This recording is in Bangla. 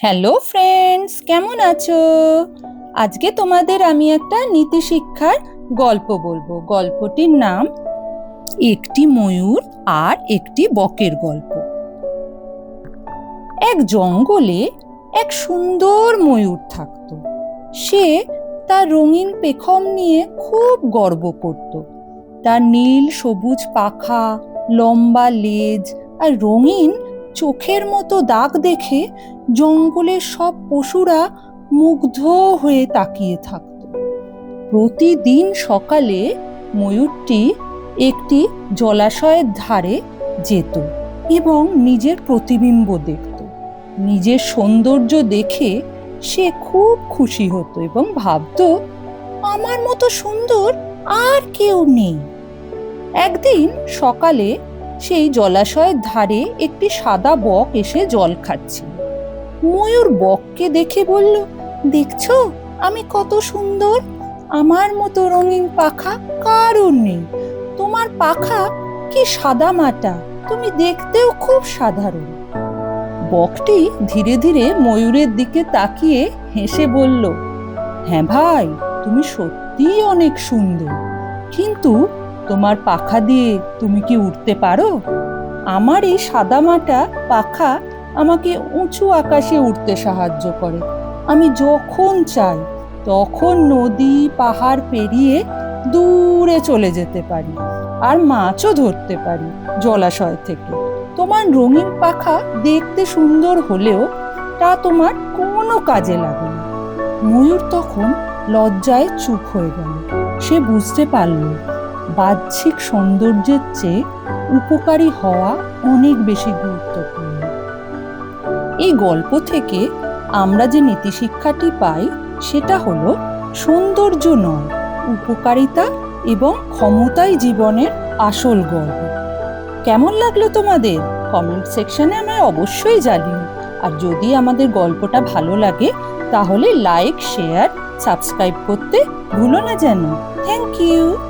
হ্যালো ফ্রেন্ডস কেমন আছো? আজকে তোমাদের আমি একটা নীতি শিক্ষার গল্প বলব। গল্পটির নাম একটি ময়ূর আর একটি বকের গল্প। এক জঙ্গলে এক সুন্দর ময়ূর থাকতো। সে তার রঙিন পেখম নিয়ে খুব গর্ব করত। তার নীল, সবুজ পাখা, লম্বা লেজ আর রঙিন চোখের মতো দাগ দেখে জঙ্গলের সব পশুরা মুগ্ধ হয়ে তাকিয়ে থাকত। প্রতিদিন সকালে ময়ূরটি একটি জলাশয়ের ধারে যেত এবং নিজের প্রতিবিম্ব দেখত। নিজের সৌন্দর্য দেখে সে খুব খুশি হতো এবং ভাবতো, আমার মতো সুন্দর আর কেউ নেই। একদিন সকালে সেই জলাশয়ের ধারে একটি সাদা বক এসে জল খাচ্ছিল। ময়ূর বককে দেখে বলল, দেখছ? আমি কত সুন্দর। আমার মতো রঙিন পাখা কারোর নেই। তোমার পাখা কি সাদা মাটা? তুমি দেখতেও খুব সাধারণ। বকটি ধীরে ধীরে ময়ূরের দিকে তাকিয়ে হেসে বলল হ্যাঁ ভাই, তুমি সত্যিই অনেক সুন্দর। কিন্তু তোমার পাখা দিয়ে তুমি কি উঠতে পারো? আমার এই সাদামাটা পাখা আমাকে উঁচু আকাশে উঠতে সাহায্য করে। আমি যখন চাই, তখন নদী, পাহাড় পেরিয়ে দূরে চলে যেতে পারি আর মাছও ধরতে পারি জলাশয় থেকে। তোমার রঙিন পাখা দেখতে সুন্দর হলেও তা তোমার কোনো কাজে লাগে না। ময়ূর তখন লজ্জায় চুপ হয়ে গেল। সে বুঝতে পারল, বাহ্যিক সৌন্দর্যের চেয়ে উপকারী হওয়া অনেক বেশি গুরুত্বপূর্ণ। এই গল্প থেকে আমরা যে নীতিশিক্ষাটি পাই, সেটা হলো সৌন্দর্য নয়, উপকারিতা এবং ক্ষমতাই জীবনের আসল গর্ব কেমন লাগল তোমাদের? কমেন্ট সেকশনে আমায় অবশ্যই জানিও। আর যদি আমাদের গল্পটা ভালো লাগে, তাহলে লাইক শেয়ার সাবস্ক্রাইব করতে ভুলো না যেন। Thank you